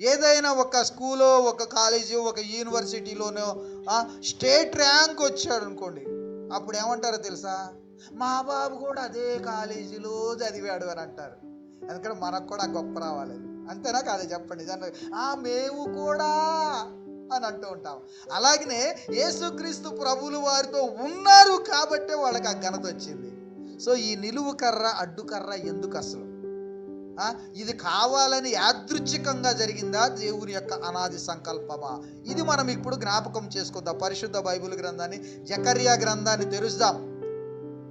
ఏదైనా ఒక స్కూలో ఒక కాలేజీ ఒక యూనివర్సిటీలోనో స్టేట్ ర్యాంక్ వచ్చాడు అనుకోండి. అప్పుడు ఏమంటారో తెలుసా? మా బాబు కూడా అదే కాలేజీలో చదివాడు అని అంటారు. ఎందుకంటే మనకు కూడా గొప్ప రావాలి. అంతేనా? కాదు చెప్పండి. ఆ మేము కూడా అని అంటూ ఉంటాం. అలాగనే యేసుక్రీస్తు ప్రభులు వారితో ఉన్నారు కాబట్టే వాళ్ళకి ఆ ఘనత వచ్చింది. సో ఈ నిలువు కర్ర అడ్డుకర్ర ఎందుకు అసలు? ఇది కావాలని యాదృచ్ఛికంగా జరిగిందా? దేవుని యొక్క అనాది సంకల్పమా? ఇది మనం ఇప్పుడు జ్ఞాపకం చేసుకుందాం. పరిశుద్ధ బైబిల్ గ్రంథాన్ని జకరియా గ్రంథాన్ని తెరుస్తాం.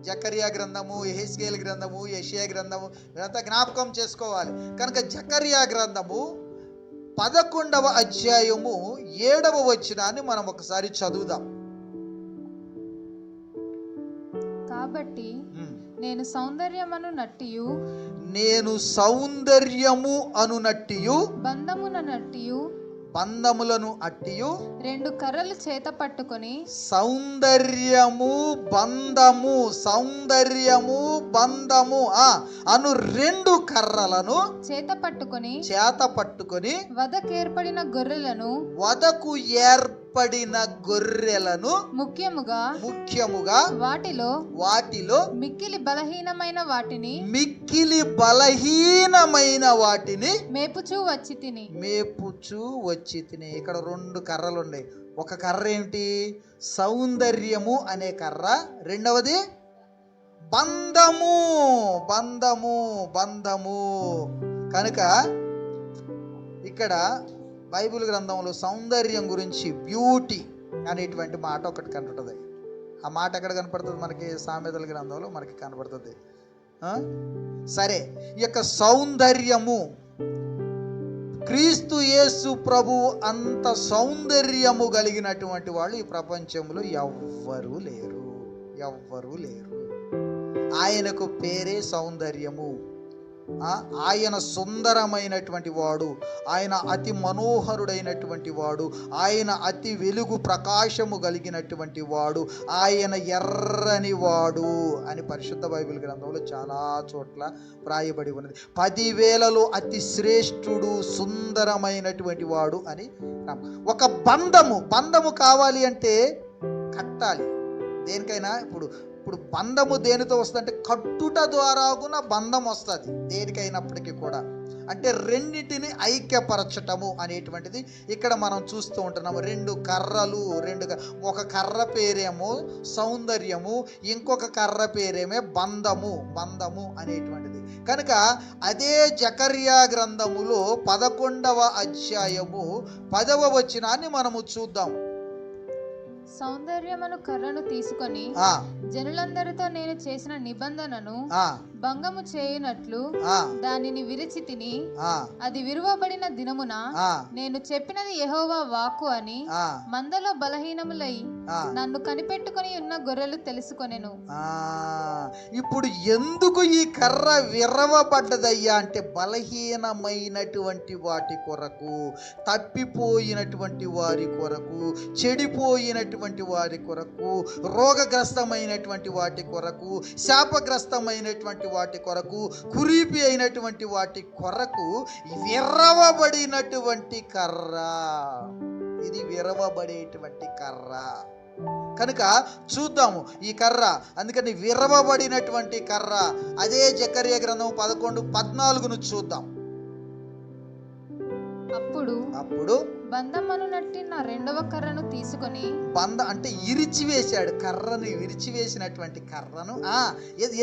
జకరియా గ్రంథము ఎహెస్కేల్ గ్రంథము యషియా గ్రంథము ఇదంతా జ్ఞాపకం చేసుకోవాలి. కనుక జకరియా గ్రంథము పదకొండవ అధ్యాయము ఏడవ వచనాన్ని మనం ఒకసారి చదువుదాం. కాబట్టి. నేను సౌందర్యమను నట్టియు నేను సౌందర్యము అనునట్టియు బంధమున నట్టియు బంధములను అట్టియు రెండు కర్రలు చేత పట్టుకొని సౌందర్యము బంధము సౌందర్యము బంధము ఆ అను రెండు కర్రలను చేత పట్టుకొని చేత పట్టుకొని వదకేర్పడిన గొర్రెలను వదకు ఏర్పడిన గొర్రెలను ముఖ్యముగా ముఖ్యముగా వాటిలో వాటిలో మిక్కిలి బలహీనమైన వాటిని మిక్కిలి బలహీనమైన వాటిని మేపుచూ వచ్చి తిని మేపుచు వచ్చి తిని ఇక్కడ రెండు కర్రలు ఉన్నాయి ఒక కర్ర ఏంటి? సౌందర్యము అనే కర్ర. రెండవది బంధము. బంధము బంధము. కనుక ఇక్కడ బైబిల్ గ్రంథంలో సౌందర్యం గురించి బ్యూటీ అనేటువంటి మాట ఒకటి కనపడుతుంది. ఆ మాట ఎక్కడ కనపడుతుంది? మనకి సామెతల గ్రంథంలో మనకి కనపడుతుంది. సరే ఈ యొక్క సౌందర్యము క్రీస్తు యేసు ప్రభు అంత సౌందర్యము కలిగినటువంటి వాళ్ళు ఈ ప్రపంచంలో ఎవ్వరూ లేరు. ఎవ్వరూ లేరు. ఆయనకు పేరే సౌందర్యము. ఆయన సుందరమైనటువంటి వాడు ఆయన అతి మనోహరుడైనటువంటి వాడు ఆయన అతి వెలుగు ప్రకాశము కలిగినటువంటి వాడు ఆయన ఎర్రని వాడు అని పరిశుద్ధ బైబిల్ గ్రంథంలో చాలా చోట్ల వ్రాయబడి ఉన్నది. పదివేలలో అతి శ్రేష్ఠుడు సుందరమైనటువంటి వాడు అని ఒక బంధము బంధము కావాలి అంటే కట్టాలి. దేనికైనా ఇప్పుడు ఇప్పుడు బంధము దేనితో వస్తుందంటే కట్టుట ద్వారా కూడా బంధం వస్తుంది. దేనికైనప్పటికీ కూడా. అంటే రెండింటిని ఐక్యపరచటము అనేటువంటిది ఇక్కడ మనం చూస్తూ ఉంటున్నాము. రెండు కర్రలు రెండు ఒక కర్ర పేరేమో సౌందర్యము ఇంకొక కర్ర పేరేమే బంధము బంధము అనేటువంటిది. కనుక అదే జకర్యా గ్రంథములో పదకొండవ అధ్యాయము పదవ వచనాన్ని మనము చూద్దాం. సౌందర్యమను కర్రను తీసుకొని జనులందరితో నేను చేసిన నిబంధనను భంగము చేయునట్లు దానిని విరిచి తిని అది విరువబడిన దినమున నేను చెప్పినది యెహోవా వాక్కు అని మందలో బలహీనములై నన్ను కనిపెట్టుకొని ఉన్న గొర్రెలు తెలుసుకొనెను. ఇప్పుడు ఎందుకు ఈ కర్ర విరవబడ్డదయ్యా అంటే బలహీనమైనటువంటి వాటి కొరకు తప్పిపోయినటువంటి వారి కొరకు చెడిపోయినటువంటి వారి కొరకు రోగగ్రస్తమైనటువంటి వాటి కొరకు శాపగ్రస్తమైనటువంటి వాటి కొరకు కురీపి అయినటువంటి వాటి కొరకు విరవబడినటువంటి కర్ర. ఇది విరవబడేటువంటి కర్ర. కనుక చూద్దాము ఈ కర్ర. అందుకని విరవబడినటువంటి కర్ర. అదే జకర్య గ్రంథం పదకొండు పద్నాలుగును చూద్దాం. అప్పుడు అప్పుడు బంధమను నట్టి నా రెండవ కర్రను తీసుకొని బంద అంటే ఇరిచివేశాడు. కర్రను విరిచివేసినటువంటి కర్రను. ఆ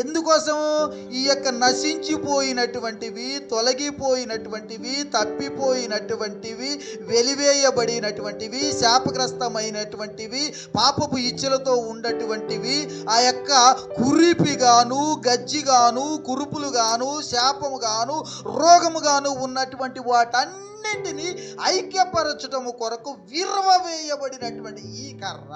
ఎందుకోసము ఈ యొక్క నశించిపోయినటువంటివి తొలగిపోయినటువంటివి తప్పిపోయినటువంటివి వెలివేయబడినటువంటివి శాపగ్రస్తమైనటువంటివి పాపపు ఇచ్చలతో ఉన్నటువంటివి ఆ యొక్క కురిపిగాను గజ్జిగాను కురుపులుగాను శాపముగాను రోగముగాను ఉన్నటువంటి వాటన్నింటినీ ఐక్యపరచటము కొరకు విరవవేయబడినటువంటి ఈ కర్ర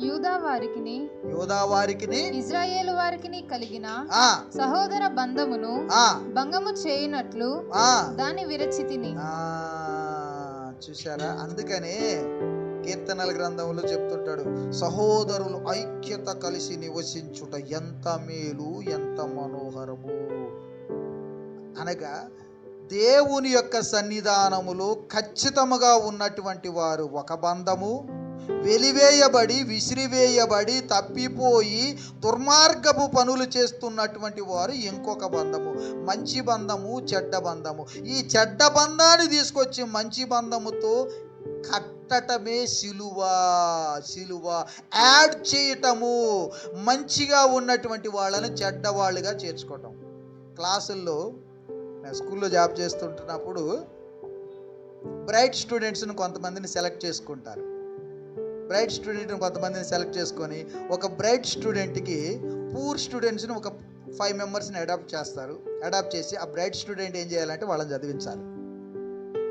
యూదా వారికిని యోధా వారికిని ఇజ్రాయేలు వారికిని కలిగిన ఆ? సహోదర బంధమును ఆ? భంగము చేయునట్లు ఆ? దాన్ని విరచి తిని ఆ, చూశారా? అందుకనే కీర్తనల గ్రంథంలో చెప్తుంటాడు సహోదరులు ఐక్యత కలిసి నివసించుట ఎంత మేలు ఎంత మనోహరము. అనగా దేవుని యొక్క సన్నిధానములో ఖచ్చితముగా ఉన్నటువంటి వారు ఒక బంధము వెలివేయబడి విసిరివేయబడి తప్పిపోయి దుర్మార్గపు పనులు చేస్తున్నటువంటి వారు ఇంకొక బంధము మంచి బంధము చెడ్డ బంధము. ఈ చెడ్డ బంధాన్ని తీసుకొచ్చి మంచి బంధముతో కట్టటమే సిలువ సిలువ. యాడ్ చేయటము మంచిగా ఉన్నటువంటి వాళ్ళని చెడ్డవాళ్ళుగా చేర్చుకోవటం. క్లాసుల్లో నేను స్కూల్లో జాబ్ చేస్తుంటున్నప్పుడు బ్రైట్ స్టూడెంట్స్ని కొంతమందిని సెలెక్ట్ చేసుకుంటారు. బ్రైట్ స్టూడెంట్ని కొంతమందిని సెలెక్ట్ చేసుకొని ఒక బ్రైట్ స్టూడెంట్కి పూర్ స్టూడెంట్స్ని ఒక ఫైవ్ మెంబర్స్ని అడాప్ట్ చేస్తారు. అడాప్ట్ చేసి ఆ బ్రైట్ స్టూడెంట్ ఏం చేయాలంటే వాళ్ళని చదివించాలి.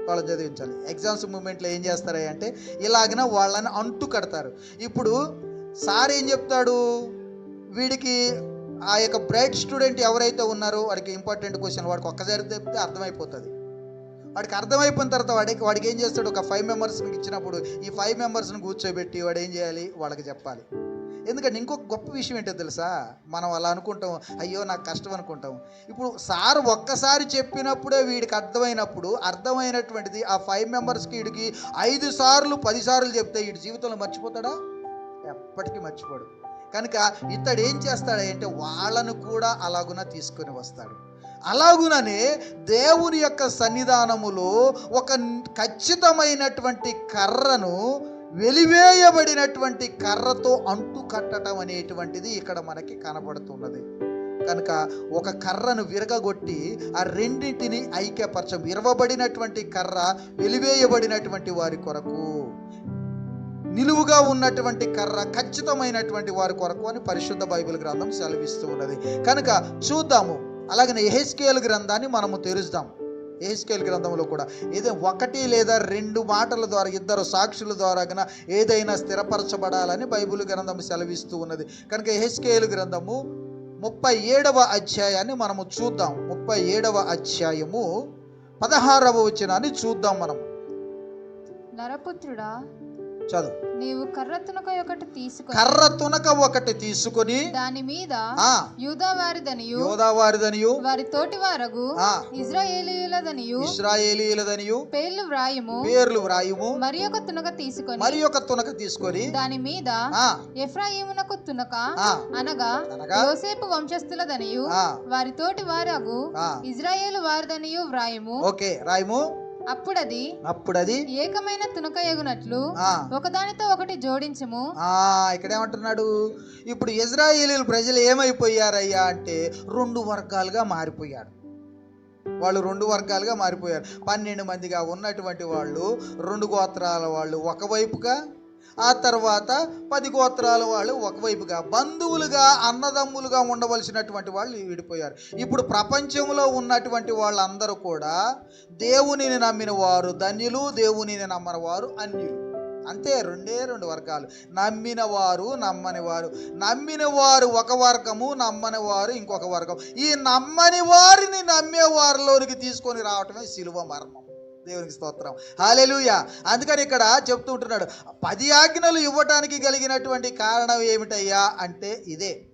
వాళ్ళని చదివించాలి. ఎగ్జామ్స్ మూమెంట్లో ఏం చేస్తారు అంటే ఇలాగన వాళ్ళని అంటు కడతారు. ఇప్పుడు సార్ ఏం చెప్తాడు? వీడికి ఆ యొక్క బ్రైట్ స్టూడెంట్ ఎవరైతే ఉన్నారో వాడికి ఇంపార్టెంట్ క్వశ్చన్ వాడికి ఒక్కసారి చెప్తే అర్థమైపోతుంది. వాడికి అర్థమైపోయిన తర్వాత వాడికి వాడికి ఏం చేస్తాడు? ఒక ఫైవ్ మెంబర్స్కి ఇచ్చినప్పుడు ఈ ఫైవ్ మెంబర్స్ని కూర్చోబెట్టి వాడు ఏం చేయాలి? వాళ్ళకి చెప్పాలి. ఎందుకంటే ఇంకొక గొప్ప విషయం ఏంటో తెలుసా? మనం అలా అనుకుంటాం అయ్యో నాకు కష్టం అనుకుంటాం. ఇప్పుడు సార్ ఒక్కసారి చెప్పినప్పుడే వీడికి అర్థమైనప్పుడు అర్థమైనటువంటిది ఆ ఫైవ్ మెంబర్స్కి వీడికి ఐదు సార్లు పది సార్లు చెప్తే వీడి జీవితంలో మర్చిపోతాడా? ఎప్పటికీ మర్చిపోడు. కనుక ఇతడు ఏం చేస్తాడంటే వాళ్ళను కూడా అలాగున తీసుకొని వస్తాడు. అలాగుననే దేవుని యొక్క సన్నిధానములో ఒక ఖచ్చితమైనటువంటి కర్రను వెలివేయబడినటువంటి కర్రతో అంటు కట్టడం అనేటువంటిది ఇక్కడ మనకి కనబడుతున్నది. కనుక ఒక కర్రను విరగగొట్టి ఆ రెండింటిని ఐక్యపరచం విరవబడినటువంటి కర్ర వెలివేయబడినటువంటి వారి కొరకు నిలువుగా ఉన్నటువంటి కర్ర ఖచ్చితమైనటువంటి వారి కొరకు అని పరిశుద్ధ బైబిల్ గ్రంథం సెలవిస్తూ ఉన్నది. కనుక చూద్దాము. అలాగనే ఎహెస్కేల్ గ్రంథాన్ని మనము తెరుస్తాం ఏహెస్కేల్ గ్రంథంలో కూడా ఏదో ఒకటి లేదా రెండు మాటల ద్వారా ఇద్దరు సాక్షుల ద్వారా ఏదైనా స్థిరపరచబడాలని బైబిల్ గ్రంథం సెలవిస్తూ ఉన్నది. కనుక ఎహెస్కేల్ గ్రంథము ముప్పై ఏడవ అధ్యాయాన్ని మనము చూద్దాం. ముప్పై ఏడవ అధ్యాయము పదహారవ వచనాన్ని చూద్దాం మనం. నరపుత్రుడా చదువు. నీవు కర్ర తునక ఒకటి తీసుకొని కర్ర తునక ఒకటి తీసుకొని దాని మీద యూదా వారిదనియు యోధావారిదనియు వారి తోటి వారగు ఇజ్రాయేలీయులదనియు ఇస్రాయేలీలదనియు పేర్లు వ్రాయము పేర్లు వ్రాయుము మరి ఒక తునక తీసుకొని మరి ఒక తునక తీసుకొని దాని మీద ఎఫ్రాయిమునకు తునక అనగా యోసేపు వంశస్థులదనియు వారి తోటి వారగు ఇజ్రాయేలు వారిదనియు వ్రాయము. ఓకే రాయము అప్పుడది అప్పుడు అది ఏకమైన తునక ఎగునట్లు ఒకదానితో ఒకటి జోడించము. ఆ ఇక్కడ ఏమంటున్నాడు ఇప్పుడు ఇజ్రాయేలీల ప్రజలు ఏమైపోయారయ్యా అంటే రెండు వర్గాలుగా మారిపోయారు. వాళ్ళు రెండు వర్గాలుగా మారిపోయారు. పన్నెండు మందిగా ఉన్నటువంటి వాళ్ళు రెండు గోత్రాల వాళ్ళు ఒకవైపుగా ఆ తర్వాత పది గోత్రాల వాళ్ళు ఒకవైపుగా బంధువులుగా అన్నదమ్ములుగా ఉండవలసినటువంటి వాళ్ళు విడిపోయారు. ఇప్పుడు ప్రపంచంలో ఉన్నటువంటి వాళ్ళందరూ కూడా దేవునిని నమ్మిన వారు ధన్యులు దేవునిని నమ్మని వారు అన్యులు. అంతే రెండే రెండు వర్గాలు. నమ్మిన వారు నమ్మని వారు నమ్మిన వారు ఒక వర్గము నమ్మని వారు ఇంకొక వర్గం. ఈ నమ్మని వారిని నమ్మే వారిలోనికి తీసుకొని రావటమే శిలువ మర్మం. దేవునికి స్తోత్రం. హాలెలుయ అందుకని ఇక్కడ చెప్తూ ఉంటున్నాడు పది ఆజ్ఞలు ఇవ్వటానికి కలిగినటువంటి కారణం ఏమిటయ్యా? అంటే ఇదే.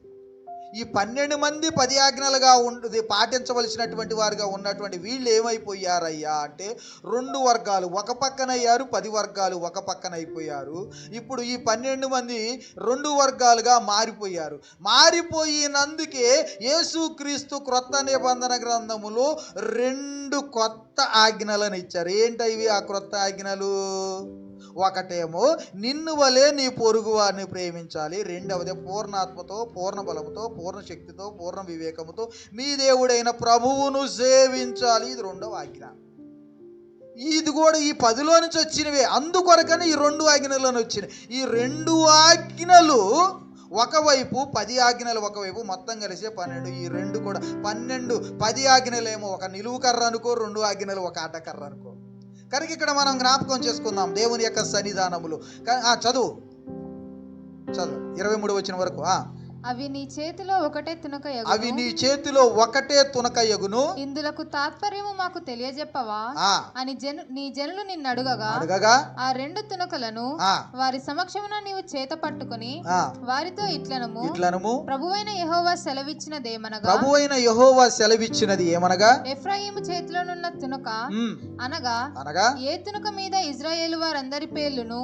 ఈ పన్నెండు మంది పది ఆజ్ఞలుగా ఉండి పాటించవలసినటువంటి వారుగా ఉన్నటువంటి వీళ్ళు ఏమైపోయారయ్యా అంటే రెండు వర్గాలు. ఒక పక్కన అయ్యారు పది వర్గాలు ఒక పక్కన అయిపోయారు ఇప్పుడు ఈ పన్నెండు మంది రెండు వర్గాలుగా మారిపోయారు. మారిపోయినందుకే యేసుక్రీస్తు క్రొత్త నిబంధన గ్రంథములో రెండు కొత్త ఆజ్ఞలను ఇచ్చారు. ఏంటవి ఆ క్రొత్త ఆజ్ఞలు? ఒకటేమో నిన్ను వలే నీ పొరుగు వారిని ప్రేమించాలి. రెండవది పూర్ణాత్మతో పూర్ణ బలముతో పూర్ణ శక్తితో పూర్ణ వివేకముతో మీ దేవుడైన ప్రభువును సేవించాలి. ఇది రెండవ ఆజ్ఞ. ఇది కూడా ఈ పదిలో నుంచి వచ్చినవే. అందుకొరకని ఈ రెండు ఆజ్ఞలను వచ్చినాయి. ఈ రెండు ఆజ్ఞలు ఒకవైపు పది ఆజ్ఞలు ఒకవైపు మొత్తం కలిసే పన్నెండు. ఈ రెండు కూడా పన్నెండు పది ఆజ్ఞలేమో ఒక నిలువు కర్ర అనుకో రెండు ఆజ్ఞలు ఒక అడ్డకర్ర అనుకో. కనుక ఇక్కడ మనం జ్ఞాపకం చేసుకుందాం. దేవుని యొక్క సన్నిధానములు. ఆ, చదువు. చదువు. ఇరవై మూడు వచ్చిన వరకు. ఆ, అవి నీ చేతిలో ఒకటే తునక అవి నీ చేతిలో ఒకటే తునక ఎగును. ఇందులకు తాత్పర్యము మాకు తెలియజెప్పవా? అని జను నీ జనులు నిన్ను అడుగగా అడగగా ఆ రెండు తునకలను వారి సమక్షమున నీవు చేత పట్టుకుని వారితో ఇట్లనము ఇట్లనము ప్రభువైన యెహోవా సెలవిచ్చినదేమనగా ప్రభు అయిన యహోవా సెలవిచ్చినది ఏమనగా ఎఫ్రాయిము చేతిలోనున్న తునక అనగా అనగా ఏ తునక మీద ఇజ్రాయేలు వారందరి పేర్లును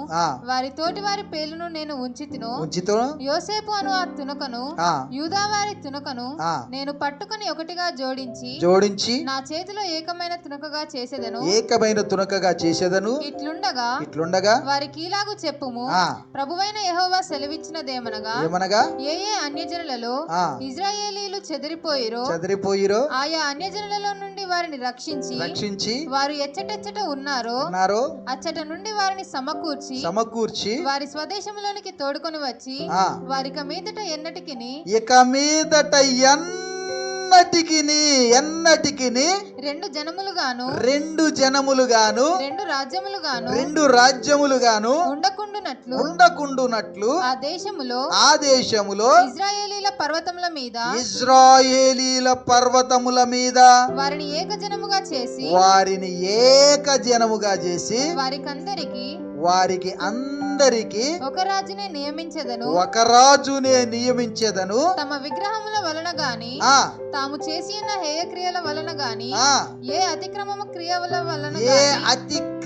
వారి తోటి వారి పేర్లను నేను ఉంచితినో ఉంచితో యోసేపు అను ఆ తునకను యూదావారి తునకను నేను పట్టుకుని ఒకటిగా జోడించి జోడించి నా చేతిలో ఏకమైన తునకగా చేసేదను. ఏకమైన తునకగా చేసేదను. ఇట్లుండగా ఇట్లుండగా వారికి ఇలాగు చెప్పుము. ప్రభువైన యెహోవా సెలవిచ్చినదేమనగా ఏమనగా? ఏ ఏ అన్యజనులలో ఇజ్రాయేలీలు చెదిరిపోయిరో చదిరిపోయిరో ఆయా అన్యజనులలో నుండి వారిని రక్షించి రక్షించి వారు ఎచ్చటెచ్చట ఉన్నారో ఉన్నారో అచ్చట నుండి వారిని సమకూర్చి సమకూర్చి వారి స్వదేశంలోనికి తోడుకొని వచ్చి వారిక మీదట ఎన్నటికిని? ఇక మీదట ఎన్నటికిని ఎన్నటికిని? రెండు జనములుగాను. రెండు జనములుగాను. రెండు రాజ్యములుగాను. రెండు రాజ్యములుగాను. ఉండకుండునట్లు. ఉండకుండునట్లు. ఆ దేశములో ఆ దేశములో ఇజ్రాయేలీల పర్వతముల మీద ఇజ్రాయేలీల పర్వతముల మీద వారిని ఏకజనముగా చేసి వారిని ఏక జనముగా చేసి వారికందరికి వారికి అందరికి ఒక రాజునే నియమించదను. ఒక రాజునే నియమించేదను. తమ విగ్రహముల వలన గాని తాము చేసి ఉన్న హేయ క్రియల వలన గాని ఏ అతిక్రమము క్రియల వలన ఏ గాని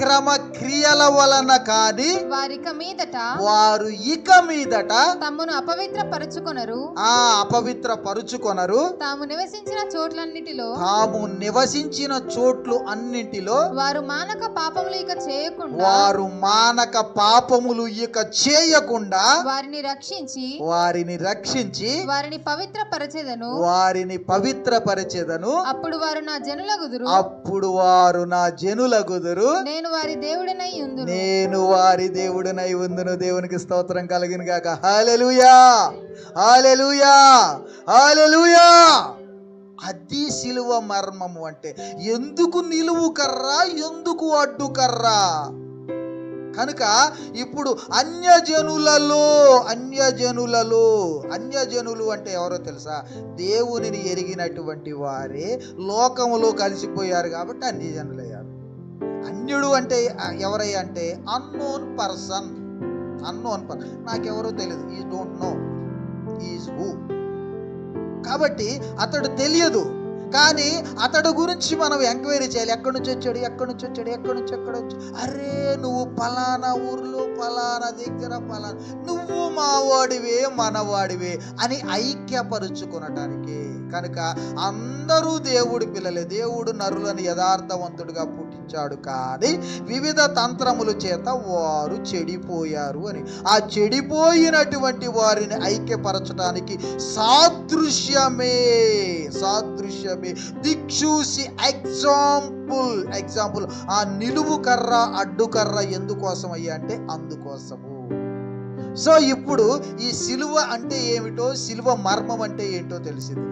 అతిక్రమ క్రియల వలన కాని వారిక మీదట వారు ఇక మీదట తమ్మును అపవిత్ర పరుచుకొనరు ఆ అపవిత్ర పరుచుకొనరు తాము నివసించిన చోట్లన్నిటిలో తాము నివసించిన చోట్లు అన్నింటిలో వారు మానక పాపములు ఇక చేయకుండా వారు మానక పాపములు ఇక చేయకుండా వారిని రక్షించి వారిని రక్షించి వారిని పవిత్ర పరచెదను వారిని పవిత్రపరిచెదను. అప్పుడు వారు నా జనులగుదురు. అప్పుడు వారు నా జనులగుదురు. నేను వారి దేవుడనై ఉందును. నేను వారి దేవుడనై ఉందును. దేవునికి స్తోత్రం కలిగిన గాక. హాలెలుయా హాలెలుయా హాలెలుయా అది సిలువ మర్మము అంటే ఎందుకు నిలువు కర్రా ఎందుకు అడ్డు కర్రా? కనుక ఇప్పుడు అన్యజనులలో అన్యజనులలో అన్యజనులు అంటే ఎవరో తెలుసా? దేవునిని ఎరిగినటువంటి వారే లోకములో కలిసిపోయారు కాబట్టి అన్యజనులయ్యారు. అన్యుడు అంటే ఎవరై అంటే అన్నోన్ పర్సన్ అన్నోన్ పర్సన్ నాకెవరో తెలియదు ఈ డోంట్ నో ఈజ్ హూ కాబట్టి అతడు తెలియదు. కానీ అతడు గురించి మనం ఎంక్వైరీ చేయాలి. ఎక్కడి నుంచి వచ్చాడు? ఎక్కడి నుంచి వచ్చాడు? ఎక్కడి నుంచి ఎక్కడ వచ్చి? అరే నువ్వు పలానా ఊర్లో పలానా దగ్గర పలానా నువ్వు మావాడివే మనవాడివే అని ఐక్యపరుచుకునటానికి. కనుక అందరూ దేవుడి పిల్లలే. దేవుడు నరులను యథార్థవంతుడిగా వచ్చాడు కానీ వివిధ తంత్రముల చేత వారు చెడిపోయారు అని. ఆ చెడిపోయినటువంటి వారిని ఐక్యపరచడానికి సాదృశ్యమే సాదృశ్యమే. దిక్షూసి ఎగ్జాంపుల్ ఎగ్జాంపుల్. ఆ నిలువు కర్ర ఎందుకోసం అయ్యా అంటే అందుకోసము. సో ఇప్పుడు ఈ సిలువ అంటే ఏమిటో సిలువ మర్మం అంటే ఏంటో తెలిసింది.